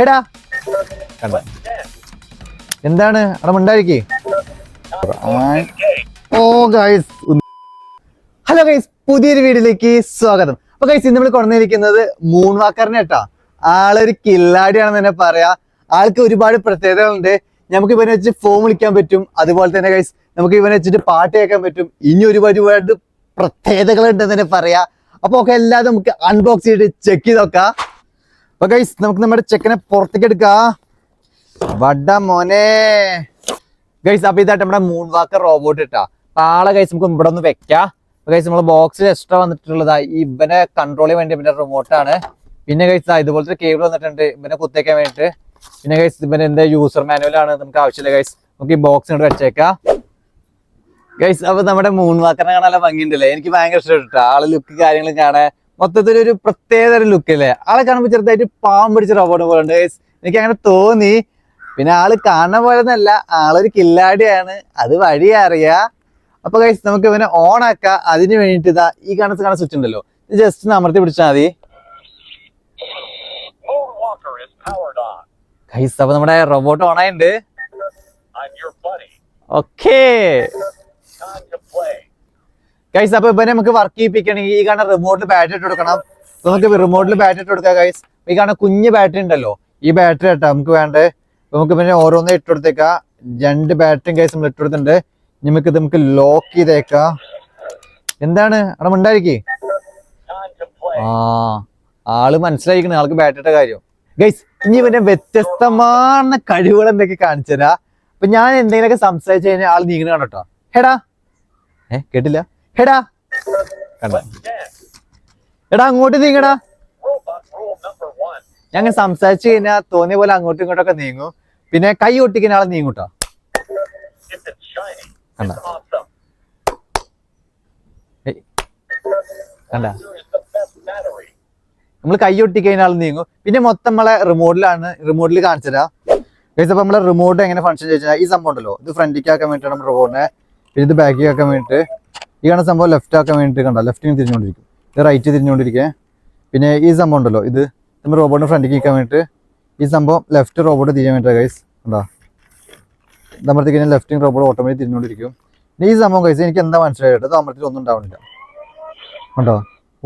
ഹെടാ എന്താണ്? അവിടെ മിണ്ടായിരിക്കേ ഓ ഗൈസ് ഹലോ ഗൈസ് പുതിയൊരു വീഡിയോയിലേക്ക് സ്വാഗതം. അപ്പൊ ഗൈസ് ഇന്ന് നമ്മൾ കൊണ്ടുവന്നിരിക്കുന്നത് മൂൺ വാക്കറിനെ കേട്ടോ ആളൊരു കില്ലാടിയാണെന്ന് തന്നെ പറയാ. ആൾക്ക് ഒരുപാട് പ്രത്യേകതകളുണ്ട്. നമുക്ക് ഇവനെ വെച്ച് ഫോം വിളിക്കാൻ പറ്റും. അതുപോലെ തന്നെ ഗൈസ് നമുക്ക് ഇവനെ വെച്ചിട്ട് പാട്ട് കേൾക്കാൻ പറ്റും. ഇനി ഒരുപാട് ഒരുപാട് പ്രത്യേകതകളുണ്ടെന്ന് തന്നെ പറയാ. അപ്പൊ ഒക്കെ എല്ലാം നമുക്ക് അൺബോക്സ് ചെയ്ത് ചെക്ക് ചെയ്ത് നോക്കാം. അപ്പൊ ഗൈസ് നമുക്ക് നമ്മുടെ ചെക്കനെ പുറത്തേക്ക് എടുക്കാം. വട മോനെ. ഗൈസ് അപ്പൊ ഇതായിട്ട് നമ്മുടെ മൂൺ വാക്കർ റോബോട്ട് ഇട്ടാ. ആളെ ഗൈസ് നമുക്ക് ഇവിടെ ഒന്ന് വെക്കാം. ഗൈസ് നമ്മളെ ബോക്സിൽ എക്സ്ട്രാ വന്നിട്ടുള്ളതാ. ഇവനെ കൺട്രോൾ ചെയ്യാൻ വേണ്ടി ഇവന്റെ റിമോട്ടാണ് പിന്നെ ഗൈസ് ഇതുപോലത്തെ കേബിൾ വന്നിട്ടുണ്ട്. ഇവനെ കുത്തേക്കാൻ വേണ്ടിട്ട് പിന്നെ ഗൈസ് ഇവന്റെ എന്താ യൂസർ മാനുവൽ ആണ് നമുക്ക് ആവശ്യമില്ല ഗൈസ് നമുക്ക് ഈ ബോക്സ് ഇങ്ങോട്ട് വെച്ചേക്കാം. ഗൈസ് അപ്പൊ നമ്മുടെ മൂൺ വാക്കറിനെ കാണാൻ ഭംഗിയുണ്ടല്ലേ? എനിക്ക് ഭയങ്കര ഇഷ്ടപ്പെട്ടു ആൾ ലുക്ക് കാര്യങ്ങളും കാണാൻ. മൊത്തത്തിൽ ഒരു പ്രത്യേക ലുക്ക് അല്ലേ? ആളെ കാണുമ്പോൾ ചെറുതായിട്ട് പാവം പിടിച്ച റോബോട്ട് പോലെ ഉണ്ട്. എനിക്ക് അങ്ങനെ തോന്നി. പിന്നെ ആൾ കാണുന്ന പോലെ ഒന്നല്ല ആളൊരു കില്ലാടിയാണ്. അത് വഴി അറിയാ. അപ്പൊ കൈസ് നമുക്ക് ഇവനെ ഓൺ ആക്കാം. അതിന് വേണ്ടിട്ട് ഇതാ ഈ കാണുന്ന കാണുന്ന സ്വിച്ച് ഉണ്ടല്ലോ. ഇത് ജസ്റ്റ് ഒന്ന് അമർത്തി പിടിച്ചാൽ മതി. കൈസ് അപ്പൊ നമ്മുടെ റോബോട്ട് ഓൺ ആയിട്ടുണ്ട്. Buddy. ഓക്കേ. ഗൈസ് അപ്പൊ ഇവനെ നമുക്ക് വർക്ക് ചെയ്യിപ്പിക്കണമെങ്കിൽ ഈ കാണുന്ന റിമോട്ടിൽ ബാറ്ററി ഇട്ട് കൊടുക്കണം. നമുക്ക് റിമോട്ടിൽ ബാറ്ററി ഇട്ട് കൊടുക്കാം ഗൈസ് ഈ കാണുന്ന കുഞ്ഞ് ബാറ്ററി ഉണ്ടല്ലോ ഈ ബാറ്ററി ഇട്ടാ നമുക്ക് വേണ്ടേ നമുക്ക് പിന്നെ ഓരോന്നേ ഇട്ട് കൊടുത്തേക്കാം. രണ്ട് ബാറ്ററിയും ഗൈസ് നമ്മൾ ഇട്ട് കൊടുത്തിട്ടുണ്ട്. ഇനി നമുക്ക് ലോക്ക് ചെയ്തേക്കാം. എന്താണ്? അവിടെ play. ആ ആൾ മനസ്സിലായിരിക്കണേ ആൾക്ക് ബാറ്ററിയുടെ കാര്യം. ഗൈസ് ഇനി ഇവന്റെ വ്യത്യസ്തമാണ് കഴിവുകൾ എന്തൊക്കെ കാണിച്ചു തരാ അപ്പൊ ഞാൻ എന്തെങ്കിലുമൊക്കെ സംസാരിച്ചു കഴിഞ്ഞാൽ ആൾ നീങ്ങണ കണ്ടോ ഹേടാ. ഏ കേട്ടില്ല? ഹെടാ കണ്ട എടാ അങ്ങോട്ട് നീങ്ങടാ. ഞങ്ങൾ സംസാരിച്ചു കഴിഞ്ഞാൽ തോന്നിയ പോലെ അങ്ങോട്ടും ഇങ്ങോട്ടൊക്കെ നീങ്ങും. പിന്നെ കൈ ഒട്ടിക്കുന്ന ആളെ നീങ്ങൂട്ടോ കണ്ട. നമ്മൾ കൈ ഒട്ടിക്കഴിഞ്ഞ ആൾ നീങ്ങും. പിന്നെ മൊത്തം നമ്മളെ റിമോട്ടിലാണ് റിമോട്ടിൽ കാണിച്ചുതരാം. അപ്പൊ നമ്മളെ റിമോട്ട് എങ്ങനെ ഫംഗ്ഷൻ ചോദിച്ചാൽ ഈ സംഭവം ഉണ്ടല്ലോ. ഇത് ഫ്രണ്ടിലേക്ക് ആക്കാൻ വേണ്ടിയിട്ടാണ് റിമോട്ടിനെ പിന്നെ ഇത് ബാക്കിൽ ആക്കാൻ വേണ്ടിയിട്ട് ഈ കാണുന്ന സംഭവം ലെഫ്റ്റ് ആക്കാൻ വേണ്ടിയിട്ട് കണ്ട? ലെഫ്റ്റിന് തിരിഞ്ഞുകൊണ്ടിരിക്കും. ഇത് റൈറ്റ് തിരിഞ്ഞുകൊണ്ടിരിക്കേ. പിന്നെ ഈ സംഭവം ഉണ്ടല്ലോ. ഇത് നമ്മൾ റോബോട്ടിന് ഫ്രണ്ടിലേക്ക് നിൽക്കാൻ വേണ്ടിയിട്ട് ഈ സംഭവം ലെഫ്റ്റ് റോബോട്ട് തിരിയാൻ വേണ്ടിയിട്ടാണ് ഗൈസ് ഉണ്ടോ നമ്മളത്തേക്ക് കഴിഞ്ഞാൽ ലെഫ്റ്റിങ് റോബോട്ട് ഓട്ടോമാറ്റിക് തിരിഞ്ഞുകൊണ്ടിരിക്കും. ഈ സംഭവം ഗൈസ് എനിക്ക് എന്താ മനസ്സിലായിട്ട് അമർത്തിട്ട് ഒന്നും ഉണ്ടാവണില്ല. കണ്ടോ?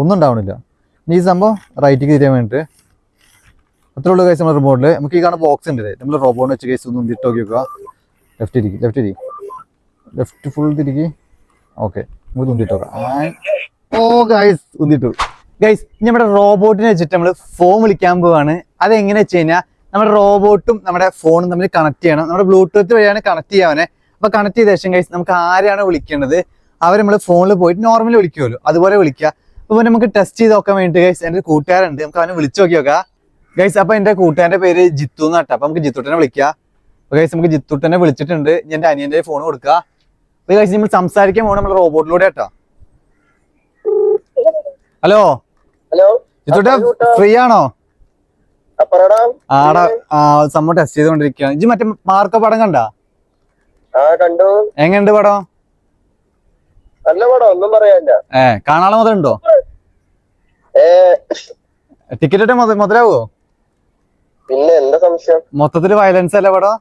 ഒന്നും ഉണ്ടാവണില്ല. ഇനി ഈ സംഭവം റൈറ്റിക്ക് തിരിയാൻ വേണ്ടിയിട്ട് അത്രേ ഉള്ളൂ കൈസ് നമ്മുടെ റിമോട്ടിൽ നമുക്ക് ഈ കാണുന്ന ബോക്സ് ഉണ്ട് നമ്മൾ റോബോട്ട് വെച്ച് കേസ് ഒന്ന് ഇട്ട് നോക്കി വെക്കുക. ലെഫ്റ്റ് ഇരിക്കും. ലെഫ്റ്റ് ഇരിക്കും. ലെഫ്റ്റ് ഫുൾ തിരികെ ഓക്കെ നമുക്ക് തുണ്ടിട്ട് ഓ ഗൈസ് ഉന്തിട്ടു. ഗൈസ് ഇനി നമ്മുടെ റോബോട്ടിനെ വെച്ചിട്ട് നമ്മൾ ഫോൺ വിളിക്കാൻ പോവാണ്. അതെങ്ങനെ വെച്ച് കഴിഞ്ഞാൽ നമ്മുടെ റോബോട്ടും നമ്മുടെ ഫോണും തമ്മിൽ കണക്ട് ചെയ്യണം. നമ്മുടെ ബ്ലൂടൂത്ത് വഴിയാണ് കണക്ട് ചെയ്യാവനെ. അപ്പൊ കണക്ട് ചെയ്ത ശേഷം ഗൈസ് നമുക്ക് ആരെയാണ് വിളിക്കേണ്ടത്? അവർ നമ്മൾ ഫോണിൽ പോയിട്ട് നോർമലി വിളിക്കുമല്ലോ അതുപോലെ വിളിക്കുക. അപ്പൊ നമുക്ക് ടെസ്റ്റ് ചെയ്ത് നോക്കാൻ വേണ്ടി ഗൈസ് എന്റെ കൂട്ടുകാരുണ്ട്. നമുക്ക് അവനെ വിളിച്ചു നോക്കി നോക്കാം. ഗൈസ് അപ്പൊ എന്റെ കൂട്ടുകാരന്റെ പേര് ജിത്തു എന്നാട്ടോ. അപ്പൊ നമുക്ക് ജിത്തുട്ടനെ വിളിക്കാം. അപ്പൊ ഗൈസ് നമുക്ക് ജിത്തുട്ടനെ വിളിച്ചിട്ടുണ്ട്. എന്റെ എന്റെ അനിയന്റെ ഫോൺ കൊടുക്കുക നമ്മൾ സംസാരിക്കാൻ പോകണം നമ്മൾ റോബോട്ടിലൂടെ കേട്ടോ. ഹലോ ഹലോ ഇതോട്ടെ ഫ്രീ ആണോ? ആടെ ആ സംഭവം ടെസ്റ്റ് ചെയ്തുകൊണ്ടിരിക്കുകയാണ്. ഇജ്ജ് മറ്റേ മാർക്ക പടം കണ്ട? കണ്ടു. എങ്ങനെയുണ്ട് പടം? നല്ല പടം ഒന്നും പറയാനില്ല. ഏ കാണാളെ ഏ ടിക്കറ്റ് ഇട്ട് മുതലാവോ പിന്നെ എന്താ സംശയം? മൊത്തത്തിൽ വയലൻസ് അല്ലേ പടം?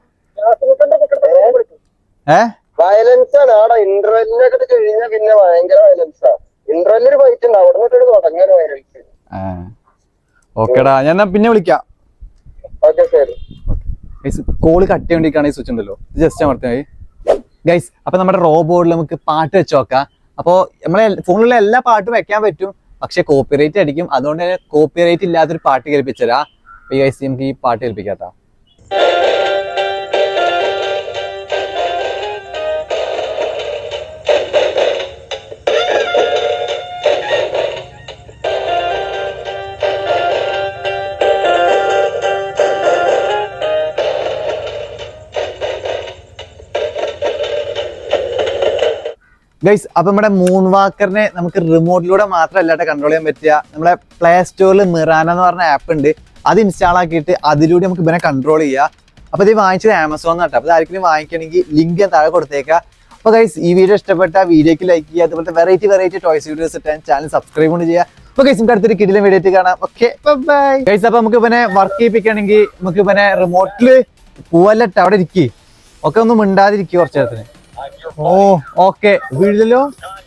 ഏ? വയലൻസ് ആണ്. അവിടെ ഇന്റർവെല്ലിനൊക്കെ കഴിഞ്ഞാൽ പിന്നെ ഭയങ്കര വയലൻസ് ആണ് ഇന്റർവെല്ലിൽ ഒരു ഫൈറ്റ് ഉണ്ട്. അവിടെ നിന്നിട്ട് തുടങ്ങിയ വയലൻസ് ഓക്കേടാ. ഞാൻ പിന്നെ വിളിക്കാം. ഓക്കെ ശരി. കോൾ കട്ട് ചെയ്യേണ്ടിക്കാണ് ഈ സ്വിച്ച് ഉണ്ടല്ലോ. ജസ്റ്റ് അമർത്തി മതി ഗൈസ് അപ്പൊ നമ്മുടെ റോബോട്ടിൽ നമുക്ക് പാട്ട് വെച്ച് നോക്കാം. അപ്പോൾ നമ്മളെ ഫോണിലുള്ള എല്ലാ പാട്ടും വെക്കാൻ പറ്റും. പക്ഷെ കോപ്പിറൈറ്റ് അടിക്കും. അതുകൊണ്ട് തന്നെ കോപ്പിറൈറ്റ് ഇല്ലാത്തൊരു പാട്ട് കേൾപ്പിച്ചരാ ഈ ഗൈസ് നമുക്ക് ഈ പാട്ട് കേൾപ്പിക്കാം ഗൈസ് അപ്പൊ നമ്മുടെ മൂൺ വാക്കറിനെ നമുക്ക് റിമോട്ടിലൂടെ മാത്രമല്ല കൺട്രോൾ ചെയ്യാൻ പറ്റുക നമ്മുടെ പ്ലേ സ്റ്റോറിൽ മിറാന എന്ന് പറഞ്ഞ ആപ്പ് ഉണ്ട്. അത് ഇൻസ്റ്റാൾ ആക്കിയിട്ട് അതിലൂടെ നമുക്ക് ഇവനെ കൺട്രോൾ ചെയ്യാം. അപ്പൊ ഇത് വാങ്ങിച്ചത് ആമസോൺ കേട്ടോ അപ്പൊ ആർക്കും വാങ്ങിക്കണമെങ്കിൽ ലിങ്ക് ഞാൻ താഴെ കൊടുത്തേക്കാം. അപ്പൊ ഗൈസ് ഈ വീഡിയോ ഇഷ്ടപ്പെട്ട വീഡിയോക്ക് ലൈക്ക് ചെയ്യുക. അതുപോലത്തെ വെറൈറ്റി വെറൈറ്റി ടോയ്സ് വീഡിയോസ് ഇട്ടാൻ ചാനൽ സബ്സ്ക്രൈബ് കൊണ്ട് ചെയ്യുക. അപ്പൊ ഗൈസ് നമുക്ക് അടുത്തൊരു കിടിലും വീഡിയോ കാണാം. ഓക്കെ ബൈ ഗൈസ് അപ്പൊ നമുക്ക് ഇവനെ വർക്ക് ചെയ്യിപ്പിക്കണമെങ്കിൽ നമുക്ക് ഇവനെ റിമോട്ടിൽ പോവല്ലട്ട അവിടെ ഇരിക്കി. ഒക്കെ ഒന്നും മിണ്ടാതിരിക്കും കുറച്ചു നേരത്തിന്. ഓ ഓക്കെ. time